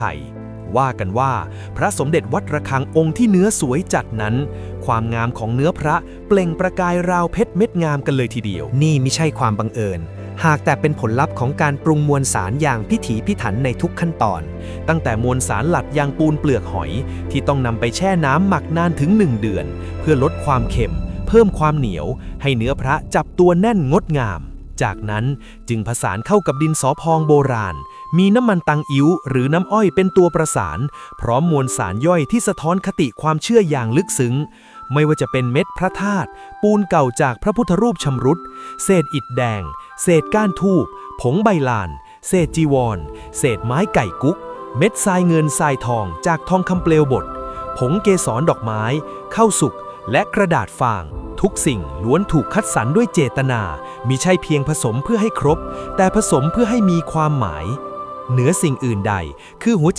ไทยว่ากันว่าพระสมเด็จวัดระฆังองค์ที่เนื้อสวยจัดนั้น ความงามของเนื้อพระเปล่งประกายราวเพชรเม็ดงามกันเลยทีเดียว นี่ไม่ใช่ความบังเอิญ หากแต่เป็นผลลัพธ์ของการปรุงมวลสารอย่างพิถีพิถันในทุกขั้นตอน ตั้งแต่มวลสารหลัดยางปูนเปลือกหอย ที่ต้องนำไปแช่น้ำหมักนานถึง 1 เดือน เพื่อลดความเค็ม เพิ่มความเหนียว ให้เนื้อพระจับตัวแน่นงดงาม จากนั้นจึงผสานเข้ากับดินสอพองโบราณ มีน้ำมันตังอิ๋วหรือน้ำอ้อยเป็นตัวประสาน พร้อมมวลสารย่อยที่สะท้อนคติความเชื่ออย่างลึกซึ้ง ไม่ว่าจะเป็นเม็ดพระธาตุปูนเก่าจากพระพุทธรูปชำรุด เศษอิฐแดง เศษก้านทูบผงใบลาน เศษจีวร เศษไม้ไก่กุ๊ก เม็ดทรายเงินทรายทองจากทองคำเปลวบดผงเกสรดอกไม้ข้าวสุกและกระดาษฟาง ทุกสิ่งล้วนถูกคัดสรรด้วยเจตนามิใช่เพียงผสมเพื่อให้ครบ แต่ผสมเพื่อให้มีความหมาย เหนือสิ่งอื่นใด คือหัวใจ